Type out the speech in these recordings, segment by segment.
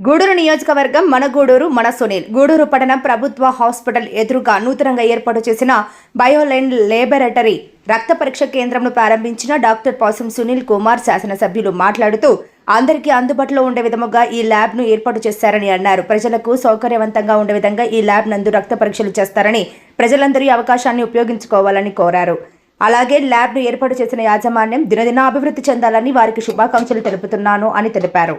గూడూరు నియోజకవర్గం మన గూడూరు మన సునీల్. గూడూరు పట్టణ ప్రభుత్వ హాస్పిటల్ ఎదురుగా నూతనంగా ఏర్పాటు చేసిన బయోలైన్ లేబొరేటరీ రక్త పరీక్ష కేంద్రంను ప్రారంభించిన డాక్టర్ పాసం సునీల్ కుమార్ శాసనసభ్యులు మాట్లాడుతూ అందరికీ అందుబాటులో ఉండే విధముగా ఈ ల్యాబ్ను ఏర్పాటు చేశారని అన్నారు. ప్రజలకు సౌకర్యవంతంగా ఉండే విధంగా ఈ ల్యాబ్ నందు రక్త పరీక్షలు చేస్తారని ప్రజలందరూ అవకాశాన్ని ఉపయోగించుకోవాలని కోరారు. అలాగే ల్యాబ్ను ఏర్పాటు చేసిన యాజమాన్యం దినదిన అభివృద్ధి చెందాలని వారికి శుభాకాంక్షలు తెలుపుతున్నాను అని తెలిపారు.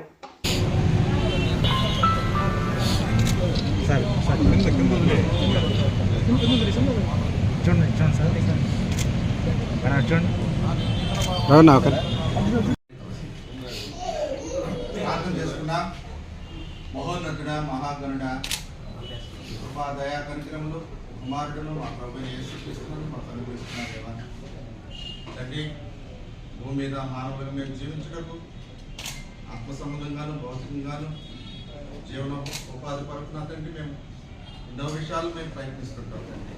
చూడండి చూడండి సార్. చూడండి. ఒక ప్రార్థన చేసుకున్నా. మహోన్నతుడ మహాగణుడ కృపా దయా కనికరములు కుమారుడును మా ప్రభు యేసుక్రీస్తును మాకు అనుగ్రహిస్తున్న దేవా. తండ్రి భూమి మీద మానవులుగా మేము జీవించుటకు ఆత్మ సంబంధంగాను భౌతికంగాను జీవన ఉపాధి పరుపున తండ్రి మేము ఎన్నో విషయాలు మేము ప్రయత్నిస్తుంటాం. తండ్రి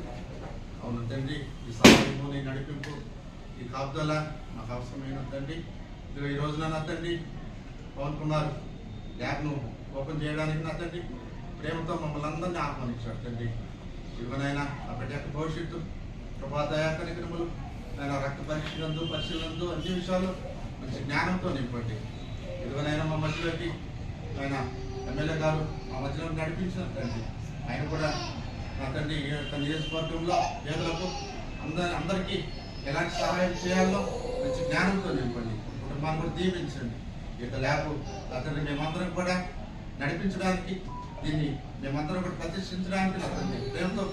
అవును తండ్రి ఈ సమయము నీ నడిపింపు ఈ కాపుదల మాకు అవసరమైన తండ్రి ఇదిగో ఈ రోజున నా తండ్రి పవన్ కుమార్ ల్యాబ్ను ఓపెన్ చేయడానికి నా తండ్రి ప్రేమతో మమ్మల్ని అందరినీ ఆహ్వానించాడు తండ్రి. ఇదిగోనైనా అప్పటి బిడ్డ యొక్క భవిష్యత్తు ప్రభా కార్యక్రమాలు ఆయన రక్త పరీక్షలందు పరిశీలనందు అన్ని విషయాలు మంచి జ్ఞానంతో నింపండి. ఇదిగోనైనా మా మధ్యలోకి ఆయన ఎమ్మెల్యే గారు మా మధ్యలో నడిపించిన తండ్రి. ఆయన కూడా ప్రతి నియోజకవర్గంలో పేదలకు అందరి అందరికీ ఎలాంటి సహాయం చేయాలో మంచి జ్ఞానంతో నింపండి. కుటుంబాన్ని కూడా దీవించండి. ఈ యొక్క ల్యాబ్ అతన్ని మేమందరం కూడా నడిపించడానికి దీన్ని మేమందరం కూడా ప్రతిష్ఠించడానికి అతన్ని ప్రేమతో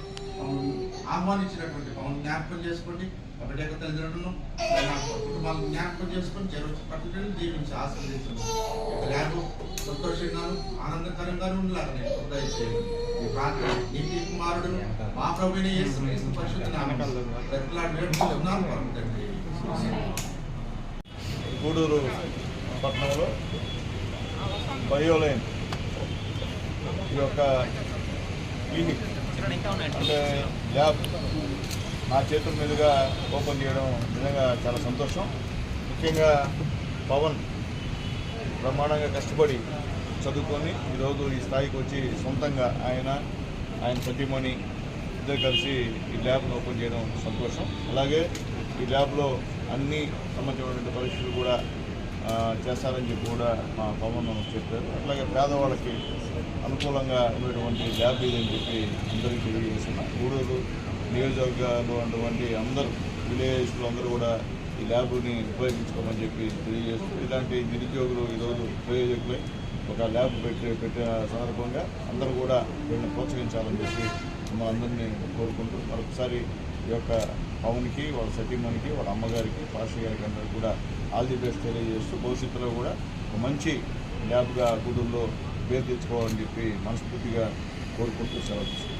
ఆహ్వానించినటువంటి పవన్ జ్ఞాపకం చేసుకోండి. ఒకటి యొక్క తల్లిదండ్రులను కుటుంబాలను జ్ఞాపకం చేసుకొని జరుగుతున్న పట్టుదలను దీవించి ఆశీర్వదించండి. ఇక ల్యాబ్ ఆనందకరంగా ఉండేలాగా ఈ ప్రార్థన నీతి మా ప్రభుని యేసు క్రీస్తు పరిశుద్ధ నామములో వేడుకుంటున్నాను పరమ తండ్రి గూడూరు పట్టణంలో బయోలైన్ ఈ యొక్క క్లినిక్ అంటే ల్యాబ్ నా చేతుల మీదుగా ఓపెన్ చేయడం నిజంగా చాలా సంతోషం. ముఖ్యంగా పవన్ బ్రహ్మాండంగా కష్టపడి చదువుకొని ఈరోజు ఈ స్థాయికి వచ్చి సొంతంగా ఆయన ఆయన సతీమణి ఇద్దరు కలిసి ఈ ల్యాబ్ను ఓపెన్ చేయడం సంతోషం. అలాగే ఈ ల్యాబ్లో అన్ని సంబంధించినటువంటి పరీక్షలు కూడా చేస్తారని చెప్పి కూడా మా పవన్ చెప్పారు. అట్లాగే పేదవాళ్ళకి అనుకూలంగా ఉండేటువంటి ల్యాబ్ ఇదని చెప్పి అందరికీ తెలియజేస్తున్నా. గూడూరు నియోజకవర్గాలు అటువంటి అందరూ విలేజ్లో అందరూ కూడా ఈ ల్యాబ్ని ఉపయోగించుకోమని చెప్పి తెలియజేస్తూ ఇలాంటి నిరుద్యోగులు ఈరోజు ప్రయోజకులై ఒక ల్యాబ్ పెట్టి పెట్టిన సందర్భంగా అందరూ కూడా వీళ్ళని ప్రోత్సహించాలని చెప్పి మా అందరినీ కోరుకుంటూ మరొకసారి ఈ యొక్క పవన్కి వాళ్ళ సతీమణికి వాళ్ళ అమ్మగారికి పాస్టర్ గారికి అందరికీ కూడా ఆల్ ది బెస్ట్ తెలియజేస్తూ భవిష్యత్తులో కూడా ఒక మంచి ల్యాబ్గా గూడూరులో పేరు తెచ్చుకోవాలని చెప్పి మనస్ఫూర్తిగా కోరుకుంటూ సెలవు